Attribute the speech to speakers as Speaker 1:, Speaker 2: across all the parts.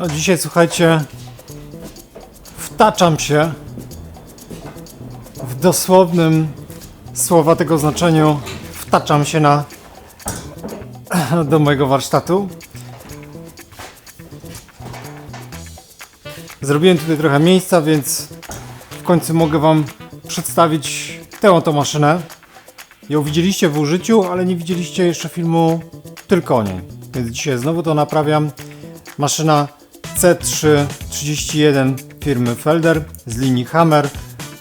Speaker 1: No dzisiaj słuchajcie, wtaczam się w dosłownym słowa tego znaczeniu, wtaczam się na do mojego warsztatu. Zrobiłem tutaj trochę miejsca, więc w końcu mogę Wam przedstawić tę oto maszynę. Ją widzieliście w użyciu, ale nie widzieliście jeszcze filmu tylko o niej. Więc dzisiaj znowu to naprawiam. Maszyna C331 firmy Felder z linii Hammer,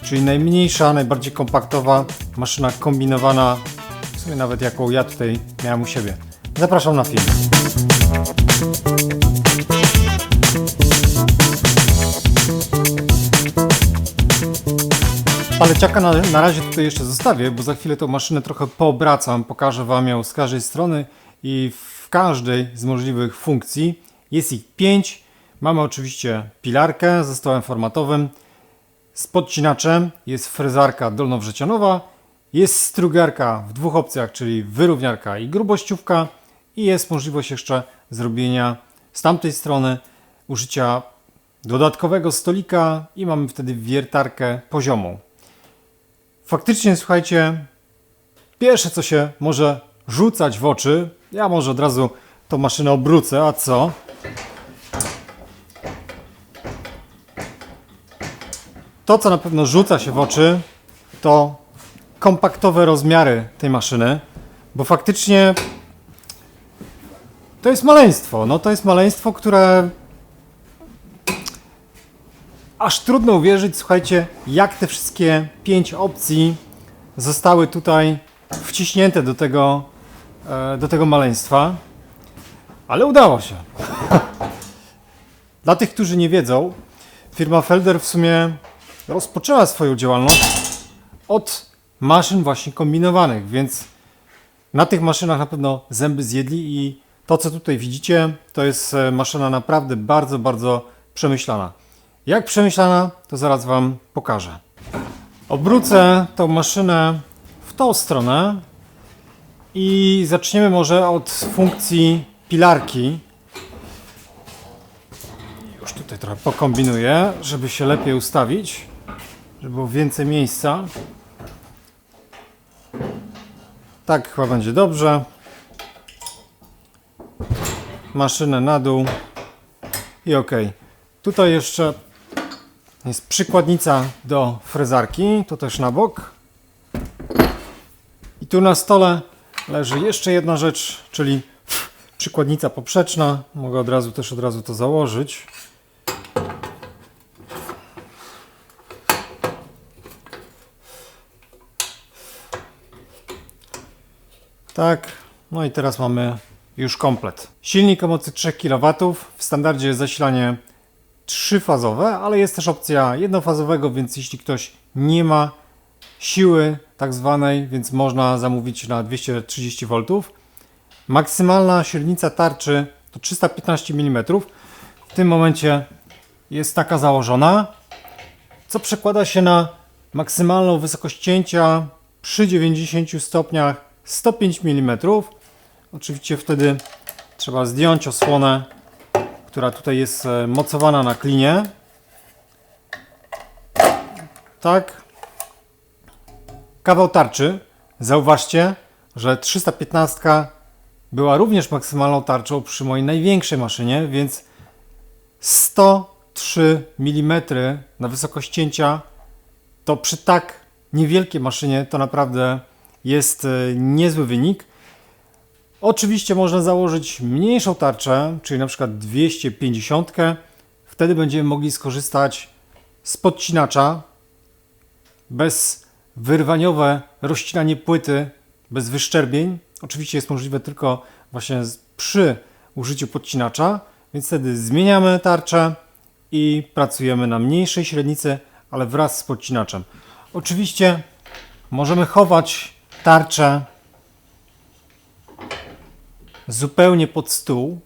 Speaker 1: czyli najmniejsza, najbardziej kompaktowa maszyna kombinowana, w sumie nawet jaką ja tutaj miałem u siebie. Zapraszam na film. Paleciaka na, na razie tutaj jeszcze zostawię, bo za chwilę tą maszynę trochę poobracam, pokażę Wam ją z każdej strony i w każdej z możliwych funkcji. Jest ich 5. Mamy oczywiście pilarkę ze stołem formatowym, z podcinaczem, jest frezarka dolnowrzecionowa, jest strugarka w dwóch opcjach, czyli wyrówniarka i grubościówka i jest możliwość jeszcze zrobienia z tamtej strony użycia dodatkowego stolika i mamy wtedy wiertarkę poziomą. Faktycznie, słuchajcie, pierwsze co się może rzucać w oczy, ja może od razu tą maszynę obrócę, a co? To, co na pewno rzuca się w oczy, to kompaktowe rozmiary tej maszyny, bo faktycznie to jest maleństwo. No to jest maleństwo, które aż trudno uwierzyć, słuchajcie, jak te wszystkie pięć opcji zostały tutaj wciśnięte do tego, e, do tego maleństwa. Ale udało się. Dla tych, którzy nie wiedzą, firma Felder w sumie rozpoczęła swoją działalność od maszyn właśnie kombinowanych, więc na tych maszynach na pewno zęby zjedli i to, co tutaj widzicie, to jest e, maszyna naprawdę bardzo, bardzo przemyślana. Jak przemyślana, to zaraz Wam pokażę. Obrócę tą maszynę w tą stronę i zaczniemy może od funkcji pilarki. Już tutaj trochę pokombinuję, żeby się lepiej ustawić, żeby było więcej miejsca. Tak chyba będzie dobrze. Maszynę na dół i ok. Tutaj jeszcze jest przykładnica do frezarki, to też na bok. I tu na stole leży jeszcze jedna rzecz, czyli przykładnica poprzeczna. Mogę od razu też od razu to założyć. Tak, no i teraz mamy już komplet. Silnik o mocy 3 kW. W standardzie jest zasilanie trzyfazowe, ale jest też opcja jednofazowego, więc jeśli ktoś nie ma siły tak zwanej, więc można zamówić na 230 V. Maksymalna średnica tarczy to 315 mm. W tym momencie jest taka założona, co przekłada się na maksymalną wysokość cięcia przy 90 stopniach 105 mm. Oczywiście wtedy trzeba zdjąć osłonę która tutaj jest e, mocowana na klinie. Tak. Kawał tarczy. Zauważcie, że 315 była również maksymalną tarczą przy mojej największej maszynie, więc 103 mm na wysokość cięcia to przy tak niewielkiej maszynie to naprawdę jest e, niezły wynik. Oczywiście można założyć mniejszą tarczę, czyli na przykład 250. Wtedy będziemy mogli skorzystać z podcinacza bez wyrwaniowe rozcinanie płyty, bez wyszczerbień. Oczywiście jest możliwe tylko właśnie przy użyciu podcinacza, więc wtedy zmieniamy tarczę i pracujemy na mniejszej średnicy, ale wraz z podcinaczem. Oczywiście możemy chować tarczę zupełnie pod stół,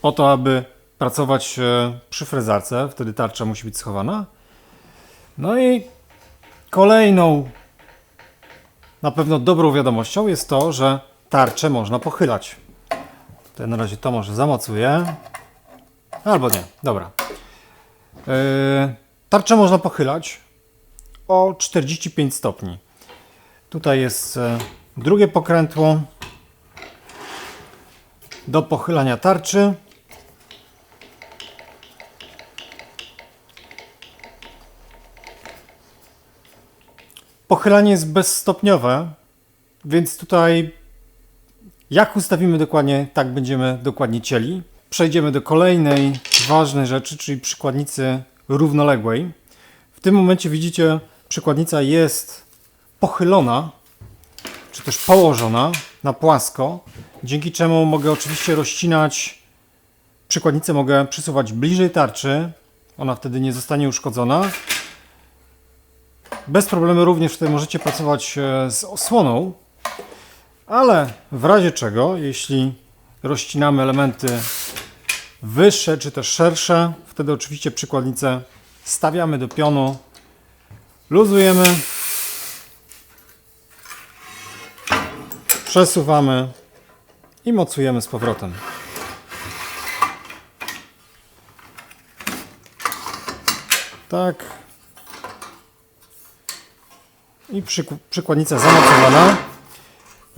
Speaker 1: po to, aby pracować e, przy frezarce. Wtedy tarcza musi być schowana. No i kolejną, na pewno dobrą wiadomością jest to, że tarczę można pochylać. Tutaj na razie to może zamocuję. Albo nie, dobra. Yy, tarczę można pochylać o 45 stopni. Tutaj jest e, drugie pokrętło do pochylania tarczy. Pochylanie jest bezstopniowe, więc tutaj jak ustawimy dokładnie, tak będziemy dokładnie cieli. Przejdziemy do kolejnej ważnej rzeczy, czyli przykładnicy równoległej. W tym momencie widzicie, przykładnica jest pochylona, czy też położona na płasko, dzięki czemu mogę oczywiście rozcinać przykładnicę, mogę przesuwać bliżej tarczy, ona wtedy nie zostanie uszkodzona. Bez problemu również tutaj możecie pracować e, z osłoną, ale w razie czego, jeśli rozcinamy elementy wyższe czy też szersze, wtedy oczywiście przykładnicę stawiamy do pionu, luzujemy, przesuwamy i mocujemy z powrotem. Tak. I przyk- przykładnica zamocowana.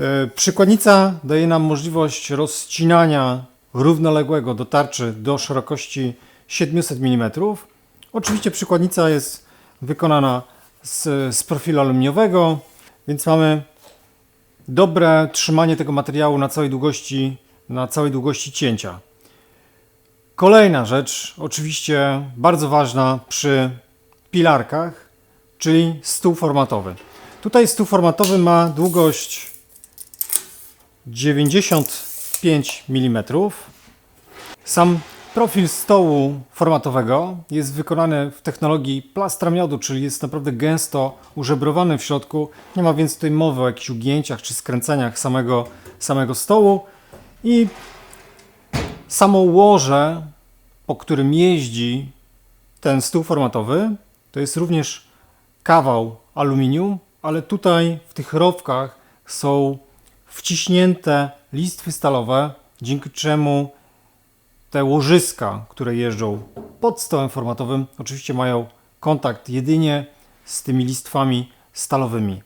Speaker 1: E, Przykładnica daje nam możliwość rozcinania równoległego do tarczy do szerokości 700 mm. Oczywiście przykładnica jest wykonana z, z profilu aluminiowego, więc mamy dobre trzymanie tego materiału na całej długości, na całej długości cięcia. Kolejna rzecz, oczywiście bardzo ważna przy pilarkach, czyli stół formatowy. Tutaj stół formatowy ma długość 95 mm. Sam profil stołu formatowego jest wykonany w technologii plastramiodu, czyli jest naprawdę gęsto użebrowany w środku. Nie ma więc tutaj mowy o jakichś ugięciach czy skręceniach samego, samego stołu. I samo łoże, po którym jeździ ten stół formatowy, to jest również kawał aluminium, ale tutaj w tych rowkach są wciśnięte listwy stalowe, dzięki czemu te łożyska, które jeżdżą pod stołem formatowym, oczywiście mają kontakt jedynie z tymi listwami stalowymi.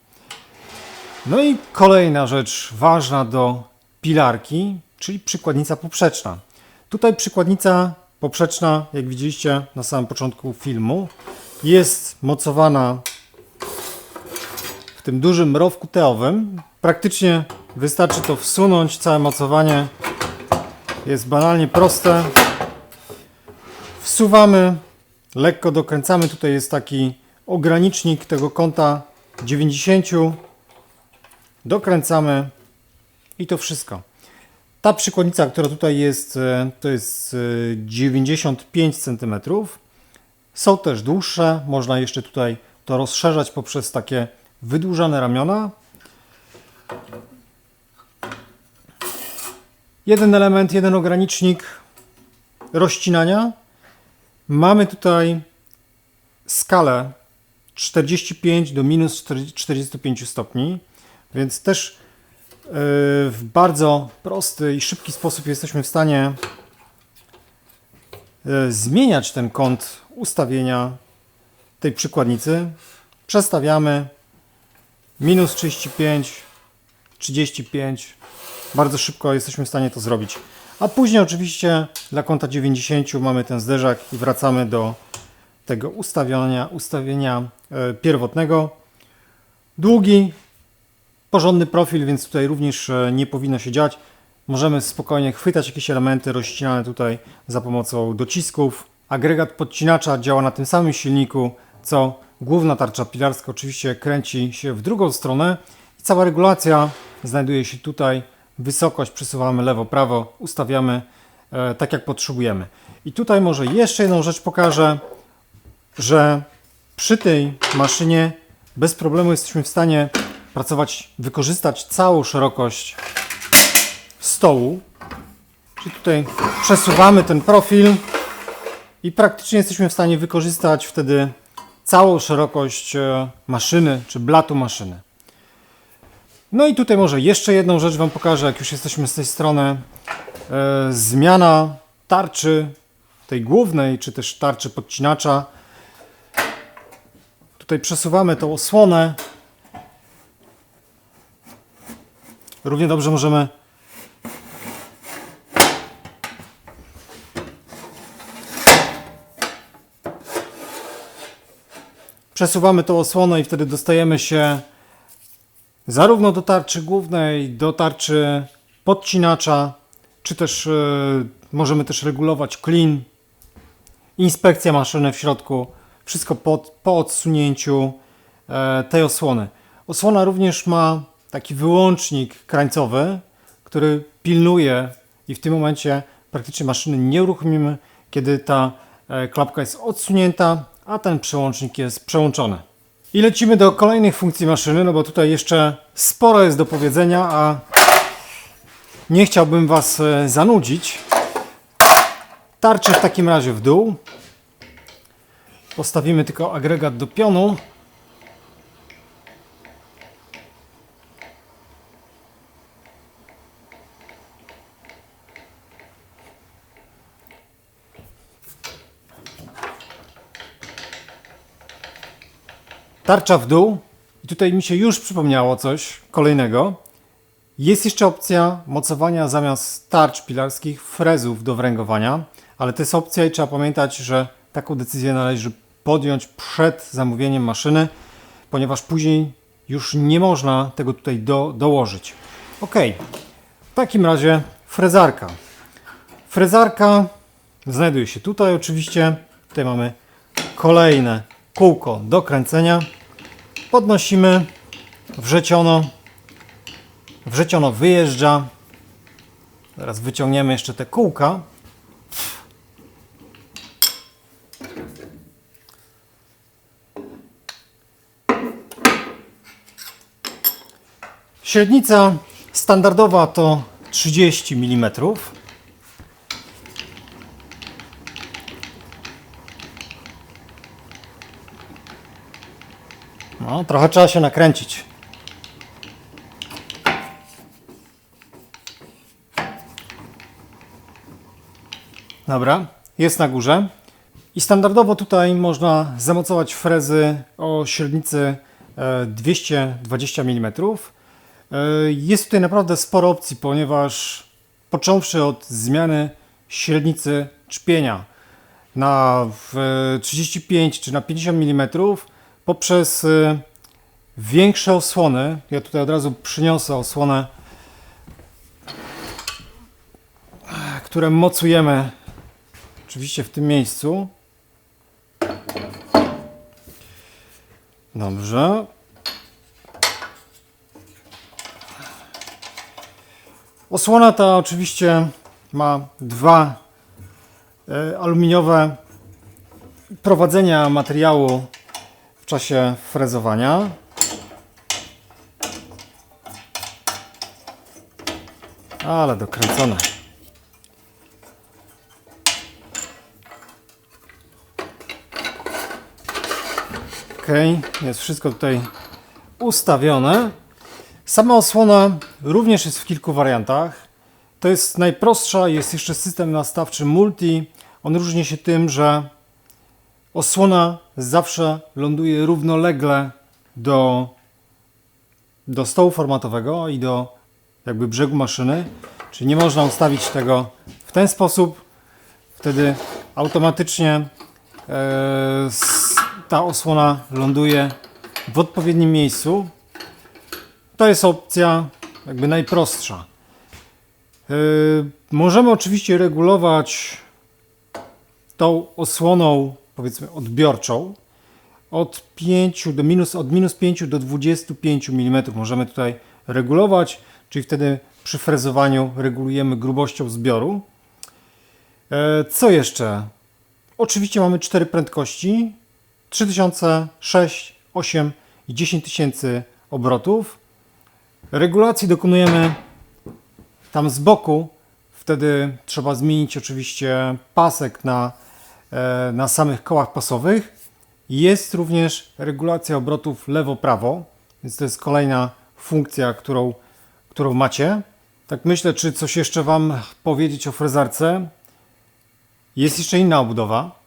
Speaker 1: No i kolejna rzecz ważna do pilarki, czyli przykładnica poprzeczna. Tutaj przykładnica poprzeczna, jak widzieliście na samym początku filmu, jest mocowana w tym dużym rowku teowym. Praktycznie wystarczy to wsunąć, całe mocowanie jest banalnie proste. Wsuwamy, lekko dokręcamy. Tutaj jest taki ogranicznik tego kąta 90. Dokręcamy i to wszystko. Ta przykładnica, która tutaj jest, e, to jest e, 95 cm. Są też dłuższe, można jeszcze tutaj to rozszerzać poprzez takie wydłużane ramiona. Jeden element, jeden ogranicznik rozcinania. Mamy tutaj skalę 45 do minus 45 stopni, więc też yy, w bardzo prosty i szybki sposób jesteśmy w stanie yy, zmieniać ten kąt ustawienia tej przykładnicy. Przestawiamy minus 35, 35. Bardzo szybko jesteśmy w stanie to zrobić. A później oczywiście dla kąta 90 mamy ten zderzak i wracamy do tego ustawienia, ustawienia e, pierwotnego. Długi, porządny profil, więc tutaj również e, nie powinno się dziać. Możemy spokojnie chwytać jakieś elementy rozcinane tutaj za pomocą docisków. Agregat podcinacza działa na tym samym silniku, co główna tarcza pilarska. Oczywiście kręci się w drugą stronę i cała regulacja znajduje się tutaj. Wysokość przesuwamy lewo, prawo, ustawiamy e, tak jak potrzebujemy. I tutaj może jeszcze jedną rzecz pokażę, że przy tej maszynie bez problemu jesteśmy w stanie pracować, wykorzystać całą szerokość stołu. Czyli tutaj przesuwamy ten profil i praktycznie jesteśmy w stanie wykorzystać wtedy całą szerokość e, maszyny czy blatu maszyny. No i tutaj może jeszcze jedną rzecz Wam pokażę, jak już jesteśmy z tej strony. E, zmiana tarczy tej głównej, czy też tarczy podcinacza. Tutaj przesuwamy tą osłonę. Równie dobrze możemy przesuwamy tą osłonę i wtedy dostajemy się zarówno do tarczy głównej, do tarczy podcinacza, czy też e, możemy też regulować clean, inspekcja maszyny w środku, wszystko po, po odsunięciu e, tej osłony. Osłona również ma taki wyłącznik krańcowy, który pilnuje i w tym momencie praktycznie maszyny nie uruchomimy, kiedy ta e, klapka jest odsunięta, a ten przełącznik jest przełączony. I lecimy do kolejnych funkcji maszyny, no bo tutaj jeszcze sporo jest do powiedzenia, a nie chciałbym Was e, zanudzić. Tarczę w takim razie w dół. Postawimy tylko agregat do pionu. Tarcza w dół. I tutaj mi się już przypomniało coś kolejnego. Jest jeszcze opcja mocowania zamiast tarcz pilarskich frezów do wręgowania, ale to jest opcja i trzeba pamiętać, że taką decyzję należy podjąć przed zamówieniem maszyny, ponieważ później już nie można tego tutaj do, dołożyć. Ok, w takim razie frezarka. Frezarka znajduje się tutaj oczywiście. Tutaj mamy kolejne kółko do kręcenia. Podnosimy, wrzeciono, wrzeciono wyjeżdża. Teraz wyciągniemy jeszcze te kółka. Średnica standardowa to 30 mm. No, trochę trzeba się nakręcić. Dobra, jest na górze. I standardowo tutaj można zamocować frezy o średnicy e, 220 mm. E, Jest tutaj naprawdę sporo opcji, ponieważ począwszy od zmiany średnicy czpienia na w 35 czy na 50 mm poprzez y, większe osłony. Ja tutaj od razu przyniosę osłonę, które mocujemy oczywiście w tym miejscu. Dobrze. Osłona ta oczywiście ma dwa y, aluminiowe prowadzenia materiału czasie frezowania. Ale dokręcone. Ok, jest wszystko tutaj ustawione. Sama osłona również jest w kilku wariantach. To jest najprostsza, jest jeszcze system nastawczy multi. On różni się tym, że osłona zawsze ląduje równolegle do, do stołu formatowego i do jakby brzegu maszyny. Czyli nie można ustawić tego w ten sposób. Wtedy automatycznie e, ta osłona ląduje w odpowiednim miejscu. To jest opcja jakby najprostsza. E, możemy oczywiście regulować tą osłoną powiedzmy odbiorczą od 5 do minus, od minus 5 do 25 mm możemy tutaj regulować, czyli wtedy przy frezowaniu regulujemy grubością zbioru. E, Co jeszcze? Oczywiście mamy cztery prędkości 3000, 6, 8 i 10 tysięcy obrotów. Regulacji dokonujemy tam z boku. Wtedy trzeba zmienić oczywiście pasek na, na samych kołach pasowych. Jest również regulacja obrotów lewo-prawo, więc to jest kolejna funkcja, którą, którą macie. Tak myślę, czy coś jeszcze Wam powiedzieć o frezarce. Jest jeszcze inna obudowa.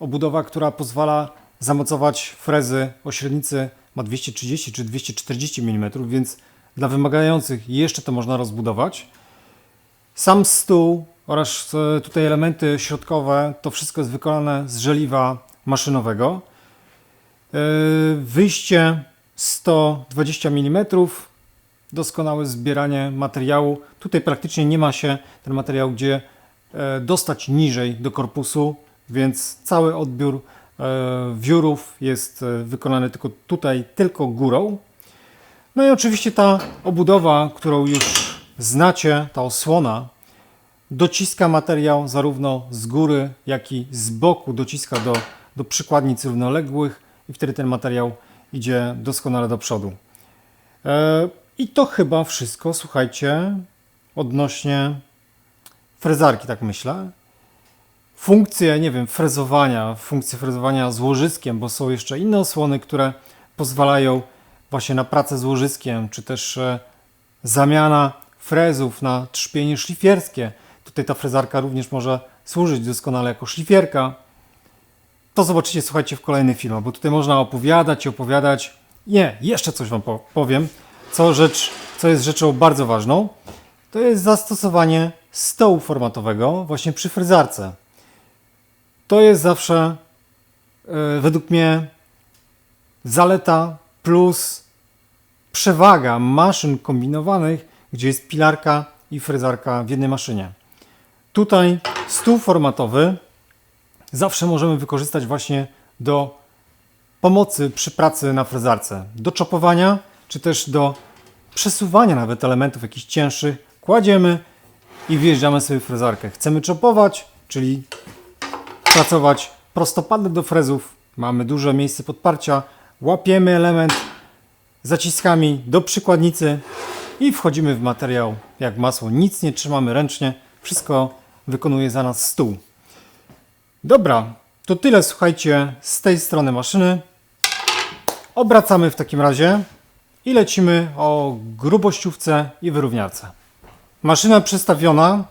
Speaker 1: Obudowa, która pozwala zamocować frezy o średnicy ma 230 czy 240 mm, więc dla wymagających jeszcze to można rozbudować. Sam stół oraz e, tutaj elementy środkowe, to wszystko jest wykonane z żeliwa maszynowego. E, Wyjście 120 mm, doskonałe zbieranie materiału. Tutaj praktycznie nie ma się ten materiał gdzie e, dostać niżej do korpusu, więc cały odbiór wiórów jest wykonany tylko tutaj, tylko górą. No i oczywiście ta obudowa, którą już znacie, ta osłona, dociska materiał zarówno z góry, jak i z boku, dociska do, do przykładnic równoległych i wtedy ten materiał idzie doskonale do przodu. E, I to chyba wszystko, słuchajcie, odnośnie frezarki, tak myślę. Funkcje, nie wiem, frezowania, funkcje frezowania z łożyskiem, bo są jeszcze inne osłony, które pozwalają właśnie na pracę z łożyskiem, czy też e, zamiana frezów na trzpienie szlifierskie. Tutaj ta frezarka również może służyć doskonale jako szlifierka. To zobaczycie, słuchajcie, w kolejnych filmach, bo tutaj można opowiadać i opowiadać. Nie, jeszcze coś Wam po- powiem, co, rzecz, co jest rzeczą bardzo ważną. To jest zastosowanie stołu formatowego właśnie przy frezarce. To jest zawsze e, według mnie zaleta plus przewaga maszyn kombinowanych, gdzie jest pilarka i frezarka w jednej maszynie. Tutaj stół formatowy zawsze możemy wykorzystać właśnie do pomocy przy pracy na frezarce, do czopowania, czy też do przesuwania nawet elementów jakichś cięższych. Kładziemy i wjeżdżamy sobie w frezarkę. Chcemy czopować, czyli pracować prostopadle do frezów. Mamy duże miejsce podparcia. Łapiemy element zaciskami do przykładnicy i wchodzimy w materiał jak masło. Nic nie trzymamy ręcznie. Wszystko wykonuje za nas stół. Dobra, to tyle słuchajcie z tej strony maszyny. Obracamy w takim razie i lecimy o grubościówce i wyrówniarce. Maszyna przestawiona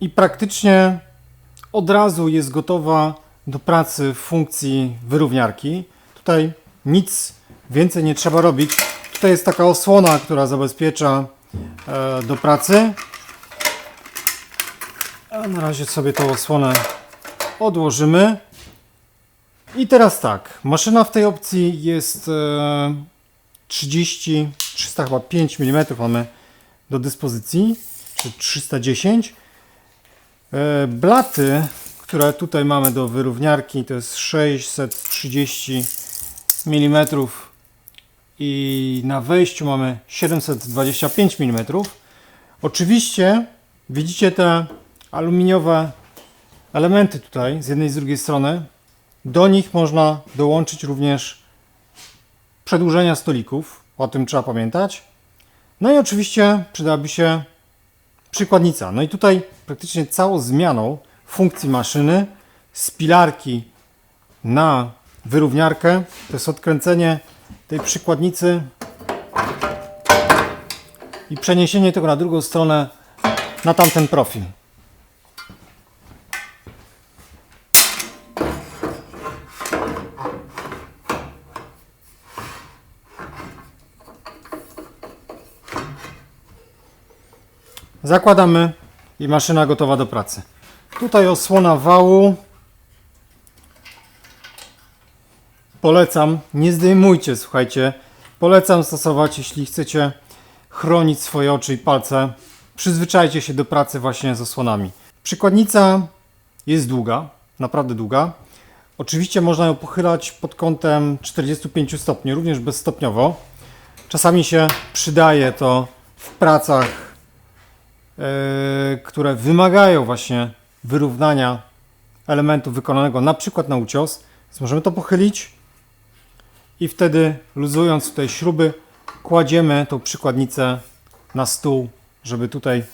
Speaker 1: i praktycznie od razu jest gotowa do pracy w funkcji wyrówniarki. Tutaj nic więcej nie trzeba robić. Tutaj jest taka osłona, która zabezpiecza e, do pracy. A na razie sobie tą osłonę odłożymy. I teraz tak, maszyna w tej opcji jest e, 30, 305 mm mamy do dyspozycji, czy 310. E, Blaty, które tutaj mamy do wyrówniarki, to jest 630 mm i na wejściu mamy 725 mm. Oczywiście widzicie te aluminiowe elementy tutaj z jednej i z drugiej strony. Do nich można dołączyć również przedłużenia stolików. O tym trzeba pamiętać. No i oczywiście przydałaby się przykładnica. No i tutaj praktycznie całą zmianą funkcji maszyny z pilarki na wyrówniarkę to jest odkręcenie tej przykładnicy i przeniesienie tego na drugą stronę na tamten profil. Zakładamy i maszyna gotowa do pracy. Tutaj osłona wału. Polecam, nie zdejmujcie, słuchajcie. Polecam stosować, jeśli chcecie chronić swoje oczy i palce. Przyzwyczajcie się do pracy właśnie z osłonami. Przykładnica jest długa, naprawdę długa. Oczywiście można ją pochylać pod kątem 45 stopni, również bezstopniowo. Czasami się przydaje to w pracach które wymagają właśnie wyrównania elementu wykonanego na przykład na ucios. Więc możemy to pochylić i wtedy luzując tutaj śruby kładziemy tą przykładnicę na stół, żeby tutaj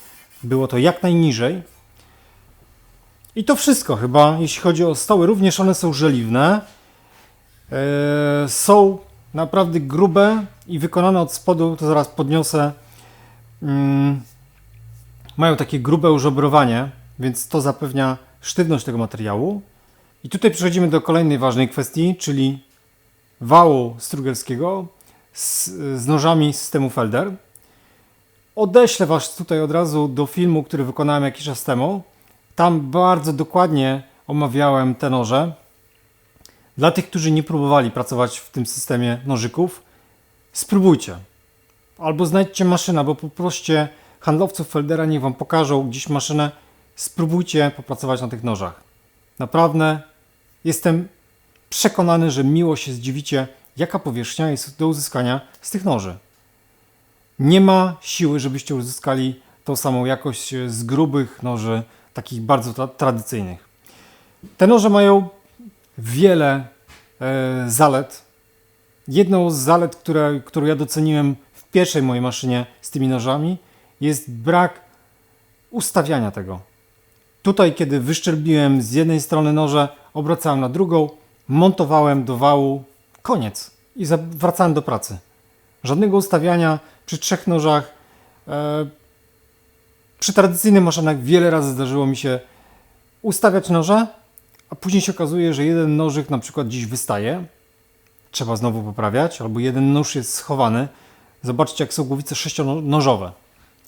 Speaker 1: było to jak najniżej. I to wszystko chyba, jeśli chodzi o stoły. Również one są żeliwne. E, są naprawdę grube i wykonane od spodu, to zaraz podniosę. Mają takie grube użebrowanie, więc to zapewnia sztywność tego materiału. I tutaj przechodzimy do kolejnej ważnej kwestii, czyli wału strugelskiego z, z nożami systemu Felder. Odeślę Was tutaj od razu do filmu, który wykonałem jakiś czas temu. Tam bardzo dokładnie omawiałem te noże. Dla tych, którzy nie próbowali pracować w tym systemie nożyków, spróbujcie. Albo znajdźcie maszynę, bo poproście handlowców Feldera, niech Wam pokażą gdzieś maszynę. Spróbujcie popracować na tych nożach. Naprawdę jestem przekonany, że miło się zdziwicie, jaka powierzchnia jest do uzyskania z tych noży. Nie ma siły, żebyście uzyskali tą samą jakość z grubych noży, takich bardzo tra- tradycyjnych. Te noże mają wiele e, zalet. Jedną z zalet, które, którą ja doceniłem w pierwszej mojej maszynie z tymi nożami, jest brak ustawiania tego. Tutaj, kiedy wyszczerbiłem z jednej strony noże, obracałem na drugą, montowałem do wału, koniec i wracałem do pracy. Żadnego ustawiania przy trzech nożach. E, przy tradycyjnych maszynach wiele razy zdarzyło mi się ustawiać noże, a później się okazuje, że jeden nożyk na przykład gdzieś wystaje, trzeba znowu poprawiać, albo jeden nóż jest schowany. Zobaczcie, jak są głowice sześcionożowe.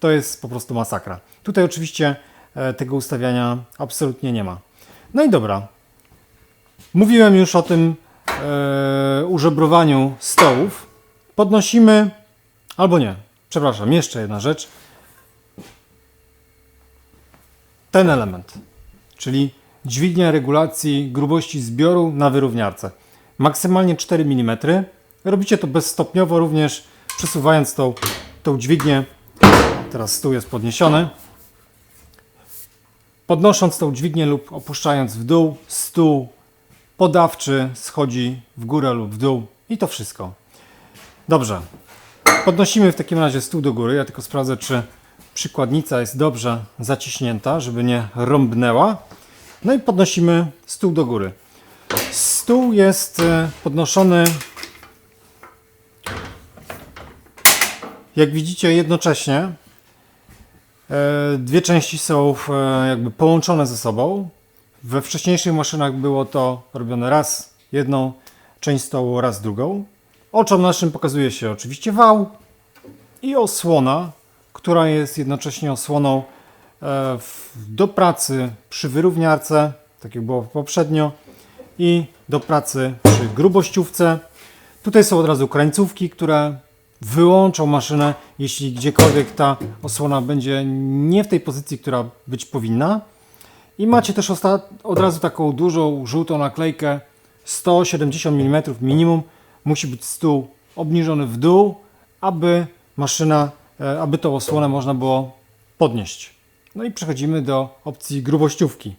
Speaker 1: To jest po prostu masakra. Tutaj oczywiście e, tego ustawiania absolutnie nie ma. No i dobra. Mówiłem już o tym e, użebrowaniu stołów. Podnosimy, albo nie, przepraszam, jeszcze jedna rzecz. Ten element, czyli dźwignia regulacji grubości zbioru na wyrówniarce. Maksymalnie 4 mm. Robicie to bezstopniowo, również przesuwając tą, tą dźwignię. Teraz stół jest podniesiony. Podnosząc tą dźwignię lub opuszczając w dół, stół podawczy schodzi w górę lub w dół i to wszystko. Dobrze. Podnosimy w takim razie stół do góry. Ja tylko sprawdzę, czy przykładnica jest dobrze zaciśnięta, żeby nie rąbnęła. No i podnosimy stół do góry. Stół jest e, podnoszony, jak widzicie, jednocześnie. E, Dwie części są e, jakby połączone ze sobą. We wcześniejszych maszynach było to robione raz jedną część stołu, raz drugą. Oczom naszym pokazuje się oczywiście wał i osłona, która jest jednocześnie osłoną e, do pracy przy wyrówniarce, tak jak było poprzednio, i do pracy przy grubościówce. Tutaj są od razu krańcówki, które wyłączą maszynę, jeśli gdziekolwiek ta osłona będzie nie w tej pozycji, która być powinna. I macie też od razu taką dużą, żółtą naklejkę 170 mm minimum. Musi być stół obniżony w dół, aby maszyna, e, aby tą osłonę można było podnieść. No i przechodzimy do opcji grubościówki.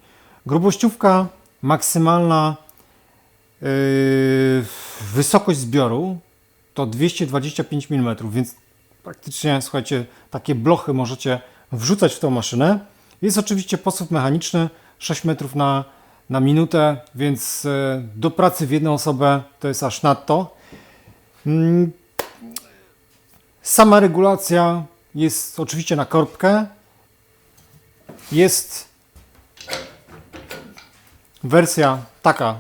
Speaker 1: Grubościówka maksymalna yy, wysokość zbioru to 225 mm, więc praktycznie, słuchajcie, takie blochy możecie wrzucać w tą maszynę. Jest oczywiście posób mechaniczny 6 metrów na, na minutę, więc e, do pracy w jedną osobę to jest aż nadto. Mm, Sama regulacja jest oczywiście na korbkę. Jest wersja taka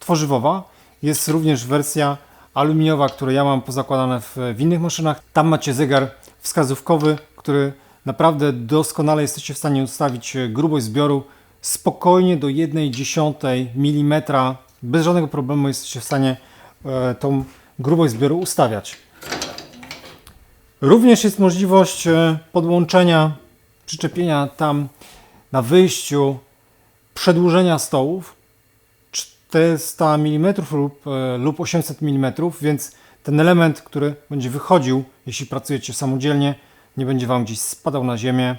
Speaker 1: tworzywowa. Jest również wersja aluminiowa, którą ja mam pozakładane w, w innych maszynach. Tam macie zegar wskazówkowy, który naprawdę doskonale jesteście w stanie ustawić e, grubość zbioru spokojnie do 1,1 mm. Bez żadnego problemu jesteście w stanie e, tą grubość zbioru ustawiać. Również jest możliwość e, podłączenia, przyczepienia tam na wyjściu przedłużenia stołów 400 mm lub, e, lub 800 mm, więc ten element, który będzie wychodził, jeśli pracujecie samodzielnie, nie będzie Wam gdzieś spadał na ziemię.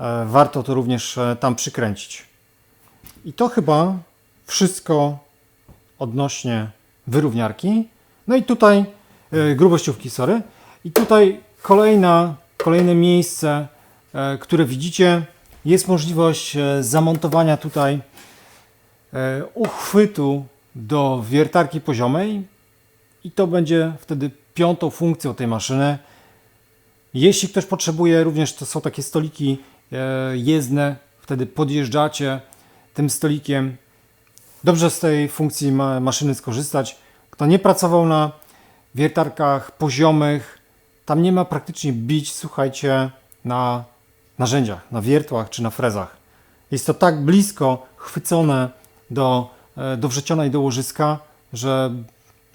Speaker 1: E, Warto to również e, tam przykręcić. I to chyba wszystko odnośnie wyrówniarki. No i tutaj grubościówki, sorry. I tutaj kolejna, kolejne miejsce, które widzicie, jest możliwość zamontowania tutaj uchwytu do wiertarki poziomej i to będzie wtedy piątą funkcją tej maszyny. Jeśli ktoś potrzebuje, również to są takie stoliki e, jezdne, wtedy podjeżdżacie tym stolikiem. Dobrze z tej funkcji ma, maszyny skorzystać. Kto nie pracował na wiertarkach poziomych, tam nie ma praktycznie bić, słuchajcie, na narzędziach, na wiertłach czy na frezach. Jest to tak blisko chwycone do, e, do wrzecionej do łożyska, że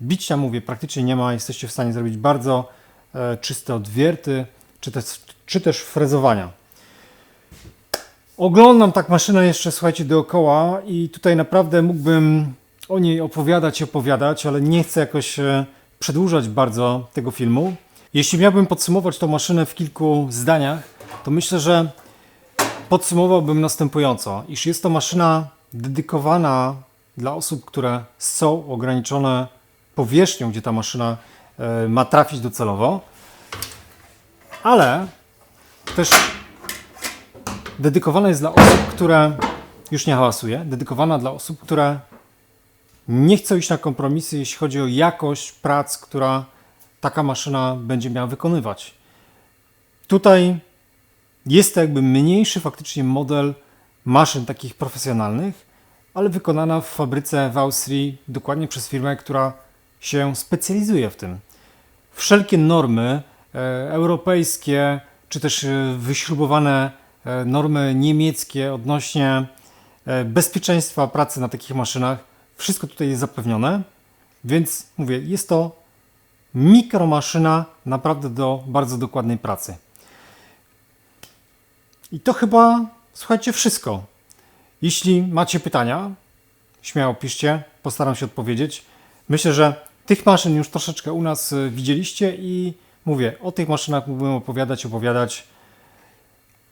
Speaker 1: bicia, mówię, praktycznie nie ma. Jesteście w stanie zrobić bardzo e, czyste odwierty, czy też, czy też frezowania. Oglądam tak maszynę jeszcze, słuchajcie, dookoła i tutaj naprawdę mógłbym o niej opowiadać i opowiadać, ale nie chcę jakoś e, przedłużać bardzo tego filmu. Jeśli miałbym podsumować tą maszynę w kilku zdaniach, to myślę, że podsumowałbym następująco, iż jest to maszyna dedykowana dla osób, które są ograniczone powierzchnią, gdzie ta maszyna e, ma trafić docelowo, ale też dedykowana jest dla osób, które już nie hałasuje, dedykowana dla osób, które nie chcą iść na kompromisy, jeśli chodzi o jakość prac, która taka maszyna będzie miała wykonywać. Tutaj jest to jakby mniejszy faktycznie model maszyn takich profesjonalnych, ale wykonana w fabryce w Austrii, dokładnie przez firmę, która się specjalizuje w tym. Wszelkie normy e, europejskie, czy też e, wyśrubowane e, normy niemieckie odnośnie bezpieczeństwa pracy na takich maszynach, wszystko tutaj jest zapewnione, więc mówię, jest to mikromaszyna naprawdę do bardzo dokładnej pracy. I to chyba, słuchajcie, wszystko. Jeśli macie pytania, śmiało piszcie, postaram się odpowiedzieć. Myślę, że tych maszyn już troszeczkę u nas y, widzieliście i mówię, o tych maszynach mógłbym opowiadać, opowiadać.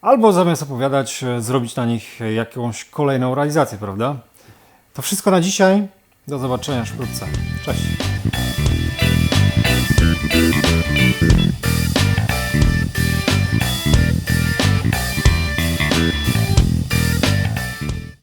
Speaker 1: Albo zamiast opowiadać, y, zrobić na nich jakąś kolejną realizację, prawda? To wszystko na dzisiaj. Do zobaczenia wkrótce. Cześć.